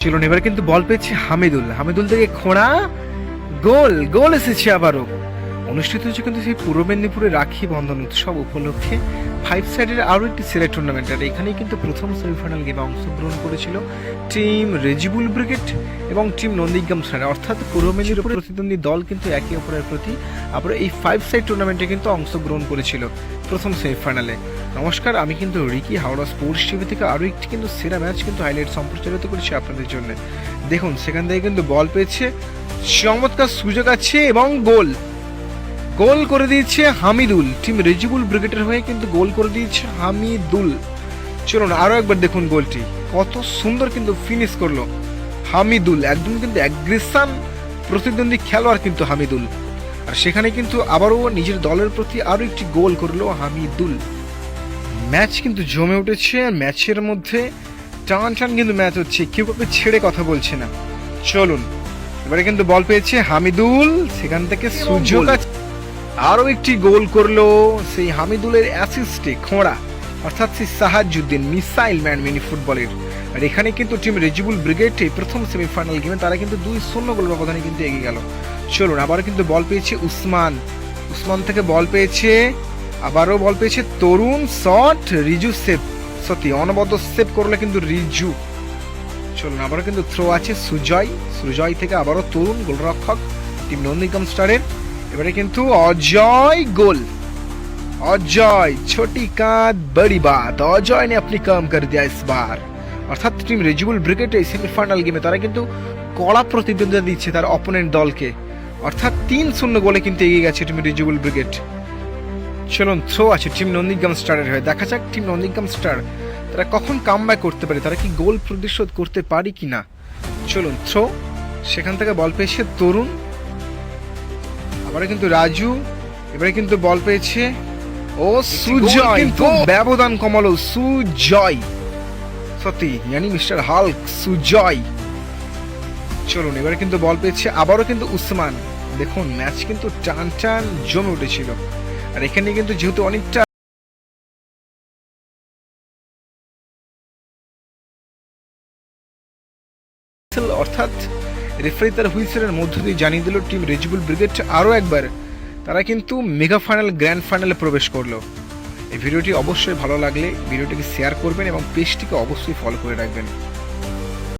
চলুন এবার কিন্তু বল পেয়েছে হামিদুল। হামিদুল থেকে খোঁড়া গোল গোল এসেছে আবারও। অনুষ্ঠিত হচ্ছে কিন্তু সেই পূর্ব মেদিনীপুরে রাখি বন্ধন উৎসব উপলক্ষে ফাইভ সাইডের আরও একটি সিলেক্ট টুর্নামেন্ট আর এখানেই কিন্তু প্রথম সেমিফাইনাল গেমে অংশগ্রহণ করেছিল টিম রেজিবুল ব্রিগেড এবং টিম নন্দীগ্রাম সারা অর্থাৎ পূর্ব মেদিনীপুর প্রতিদ্বন্দ্বী দল কিন্তু একে অপরের প্রতি আবার এই ফাইভ সাইড টুর্নামেন্টে কিন্তু অংশগ্রহণ করেছিল প্রথম সেমিফাইনালে নমস্কার, আমি কিন্তু রিকি হাওড়া স্পোর্টস টিভি থেকে আরও একটি কিন্তু সেরা ম্যাচ কিন্তু হাইলাইট সম্প্রচারিত করেছি আপনাদের জন্য। দেখুন, সেখান থেকে কিন্তু বল পেয়েছে, চমৎকার সুযোগ আছে এবং গোল। গোল করে দিয়েছে হামিদুল। টিম রেজিবুল ব্রিগেডের হয়ে কিন্তু গোল করে দিয়েছে হামিদুল। চলুন আরও একবার দেখুন গোলটি। কত সুন্দর কিন্তু ফিনিশ করল হামিদুল। একদম কিন্তু অ্যাগ্রেশন প্রতিদ্বন্দ্বী খেলোয়াড় কিন্তু হামিদুল। আর সেখানে কিন্তু আবারও নিজের দলের প্রতি আরও একটি গোল করল হামিদুল। ম্যাচ কিন্তু জমে উঠেছে। ম্যাচের মধ্যে টান টান কিন্তু ম্যাচ হচ্ছে। কেউ কাউকে ছেড়ে কথা বলছে না। চলুন এবারে কিন্তু বল পেয়েছে হামিদুল। সেখান থেকে সুযোগ আছে। আরও একটি গোল করল সেই হামিদুলের অ্যাসিস্টে খোঁড়া, অর্থাৎ সেই সাহাজুদ্দিন মিসাইল ম্যান মিনি ফুটবলের। আর এখানে কিন্তু টিম রেজিবুল ব্রিগেডে প্রথম সেমিফাইনাল গেমে তারা কিন্তু দুই শূন্য গোল ব্যবধানে কিন্তু এগিয়ে গেল। চলুন, আবারও কিন্তু বল পেয়েছে উসমান। উসমান থেকে বল পেয়েছে, আবারও বল পেয়েছে তরুণ শট, রিজু সেভ। সত্যি, অনবদ্য সেভ করলে কিন্তু রিজু। চলুন, আবারও কিন্তু থ্রো আছে সুজয়। সুজয় থেকে আবারও তরুণ গোলরক্ষক, টিম নন্দীগ্রাম স্টারের। এবারে কিন্তু অজয় গোল। অজয়, ছোটি কাঁধ, বড়ি বাত। অজয় নে আপনি কাম করে দেয় ইস বার। অর্থাৎ টিম রেজিবুল ব্রিগেড এই সেমিফাইনাল গেমে তারা কিন্তু কড়া প্রতিদ্বন্দ্বিতা দিচ্ছে তার অপোনেন্ট দলকে। অর্থাৎ তিন শূন্য গোলে কিন্তু এগিয়ে গেছে টিম রেজিবুল ব্রিগেড। চলুন থ্রো আছে টিম নন্দীগ্রাম স্টারের হয়ে। দেখা যাক টিম নন্দীগ্রাম স্টার তারা কখন কাম করতে পারে। তারা কি গোল প্রতিশোধ করতে পারি কি না চলুন থ্রো সেখান থেকে বল পেয়েছে তরুণ। আবারে কিন্তু রাজু এবারে কিন্তু বল পেয়েছে। ও সুজয় কিন্তু। ব্যবধান কমালো সুজয়। সত্যি জানি মিস্টার হাল্ক সুজয়। চলুন এবারে কিন্তু বল পেয়েছে আবারও কিন্তু উসমান। দেখুন ম্যাচ কিন্তু টান টান জমে উঠেছিল। আর এখানে কিন্তু যেহেতু অনেকটা অর্থাৎ রেফারি তার হুইসেলের মধ্য দিয়ে জানিয়ে দিল টিম রেজিবুল ব্রিগেড আরও একবার। তারা কিন্তু মেগা ফাইনাল, গ্র্যান্ড ফাইনালে প্রবেশ করল। এই ভিডিওটি অবশ্যই ভালো লাগলে ভিডিওটিকে শেয়ার করবেন এবং পেজটিকে অবশ্যই ফলো করে রাখবেন।